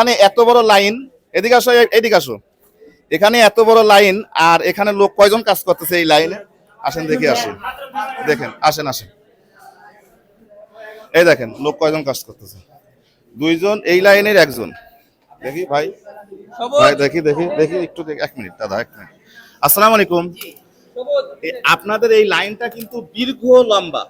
এখানে এত বড় লাইন এদিকে আসো এদিকে আসো। এখানে এত বড় লাইন আর এখানে লোক কয়জন কাজ করতেছে এই লাইনে? আসেন দেখি আসেন দেখেন আসেন আসেন। এই দেখেন লোক কয়জন কাজ করতেছে? দুইজন এই লাইনের একজন। দেখি ভাই। ভাই দেখি দেখি দেখি একটু দেখি এক মিনিট দাদা এক মিনিট। আসসালামু আলাইকুম। আপনাদের এই লাইনটা কিন্তু দীর্ঘ লম্বা।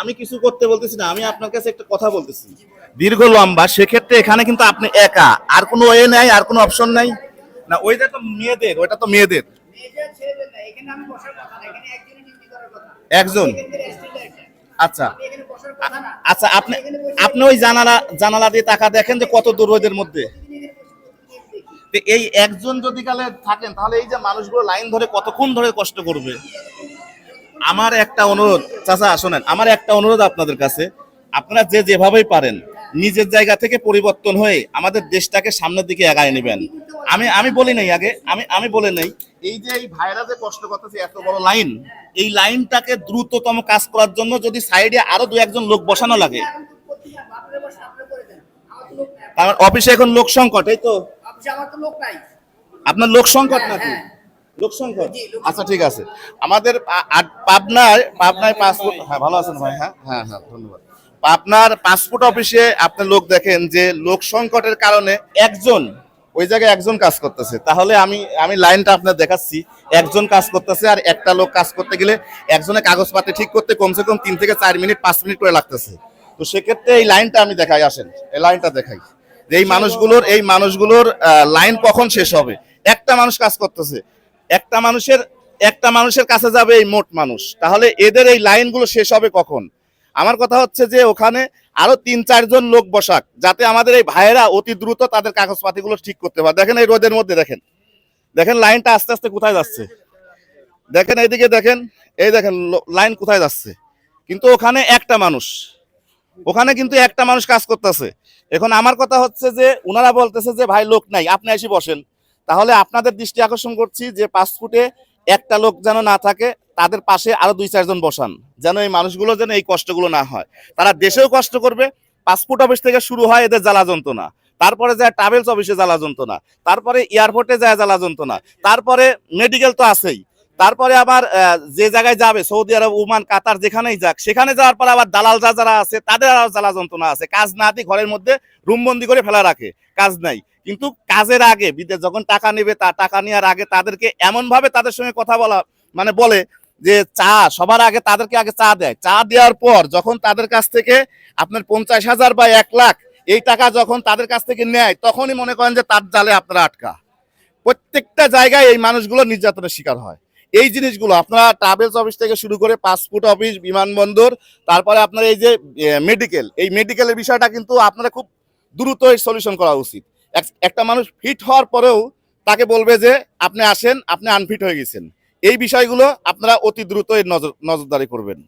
আমি কিছু করতে বলতেছি না, আমি আপনার কাছে একটা কথা বলতেছি। দীর্ঘ লম্বা, সেক্ষেত্রে এখানে কিন্তু আপনি একা, আর কোনো ওয়ে নাই, আর কোনো অপশন নাই। না ওইটা তো মেয়েদের, ওইটা তো মেয়েদের। একজন। আচ্ছা। আচ্ছা আপনি আপনি ওই জানালা জানালা দিয়ে টাকা দেখেন যে কত দূর ওদের মধ্যে। এই একজন যদি কালে থাকেন, তাহলে এই যে মানুষগুলো লাইন ধরে কতক্ষণ ধরে কষ্ট করবে? আমার একটা অনুরোধ, চাচা শোনেন, আমার একটা অনুরোধ আপনাদের কাছে। আপনারা যে যেভাবেই পারেন, নিজের জায়গা থেকে পরিবর্তন হয়ে আমাদের দেশটাকে সামনের দিকে এগায় নেবেন। আমি আমি বলি নাই আগে, আমি আমি বলে নেই। এই যে এই ভাইরা যে কষ্ট করতেছে, এত বড় লাইন, এই লাইনটাকে দ্রুততম কাজ করার জন্য যদি সাইডে আরও দু একজন লোক বসানো লাগে। আমার অফিসে এখন লোক সংকট, এই তো। আপনার লোক সংকট নাকি? লোক সংকট? আচ্ছা ঠিক আছে। আমাদের পাবনায় পাবনায় পাসপোর্ট হ্যাঁ ভালো আছেন ভাই হ্যাঁ? হ্যাঁ হ্যাঁ ধন্যবাদ। আপনার পাসপোর্ট অফিসে আপনি লোক দেখেন যে লোক সংকটের কারণে একজন ওই জায়গায় একজন কাজ করতেছে। তাহলে আমি আমি লাইনটা আপনার দেখাচ্ছি। একজন কাজ করতেছে আর একটা লোক কাজ করতে গেলে একজনের কাগজপাতি ঠিক করতে কমসে কম তিন থেকে চার মিনিট পাঁচ মিনিট করে লাগতেছে। তো সেক্ষেত্রে এই লাইনটা আমি দেখাই আসেন। এই লাইনটা দেখাই। যে এই মানুষগুলোর এই মানুষগুলোর লাইন কখন শেষ হবে? একটা মানুষ কাজ করতেছে। একটা মানুষের একটা মানুষের কাছে যাবে এই মোট মানুষ। তাহলে এদের এই লাইনগুলো শেষ হবে কখন? আমার কথা হচ্ছে যে ওখানে আরও তিন চারজন লোক বসাক যাতে আমাদের এই ভাইয়েরা অতি দ্রুত তাদের কাগজপাতিগুলো ঠিক করতে পারে। দেখেন এই রোদের মধ্যে দেখেন। দেখেন লাইনটা আস্তে আস্তে কোথায় যাচ্ছে? দেখেন এইদিকে দেখেন। এই দেখেন লাইন কোথায় যাচ্ছে? কিন্তু ওখানে একটা মানুষ। ওখানে কিন্তু একটা মানুষ কাজ করতেছে। এখন আমার কথা হচ্ছে যে ওনারা বলতেছে যে, ভাই, লোক নাই, আপনি এসে বসেন। তাহলে আপনাদের দৃষ্টি আকর্ষণ করছি যে, পাঁচ ফুটে একটা লোক যেন না থাকে, তাদের পাশে আরও দুই চারজন বসান, যেন এই মানুষগুলো যেন এই কষ্টগুলো না হয়। তারা দেশেও কষ্ট করবে পাসপোর্ট অফিস থেকে শুরু হয় এদের জ্বালা যন্ত্রণা। তারপরে যায় ট্রাভেলস অফিসে জ্বালা যন্ত্রণা, তারপরে এয়ারপোর্টে যায় জ্বালা যন্ত্রণা, তারপরে মেডিকেল তো আছেই। তারপরে আবার যে জায়গায় যাবে, সৌদি আরব, ওমান, কাতার, যেখানেই যাক, সেখানে যাওয়ার পর আবার দালাল যা যারা আছে, তাদের আরও জ্বালা যন্ত্রণা আছে। কাজ না দিয়ে ঘরের মধ্যে রুমবন্দি করে ফেলা রাখে, কাজ নাই। কিন্তু কাজের আগে, বিদেশ যখন টাকা নেবে, তা টাকা নেওয়ার আগে তাদেরকে এমন ভাবে তাদের সঙ্গে কথা বলা মানে বলে যে, চা, সবার আগে তাদেরকে আগে চা দেয়। চা দেওয়ার পর যখন তাদের কাছ থেকে আপনার পঞ্চাশ হাজার বা এক লাখ এই টাকা যখন তাদের কাছ থেকে নেয়, তখনই মনে করেন যে, তার জালে আপনারা আটকা। প্রত্যেকটা জায়গায় এই মানুষগুলো নির্যাতনের শিকার হয়। এই জিনিসগুলো, আপনারা ট্রাভেলস অফিস থেকে শুরু করে পাসপোর্ট অফিস, বিমানবন্দর, তারপরে আপনার এই যে মেডিকেল এই মেডিকেলের বিষয়টা কিন্তু আপনারা খুব দ্রুত সলিউশন করা উচিত। এক- একটা মানুষ ফিট হওয়ার পরেও তাকে বলবে যে, আপনি আসেন, আপনি আনফিট হয়ে গেছেন। এই বিষয়গুলো আপনারা অতি দ্রুত নজর, নজরদারি করবেন।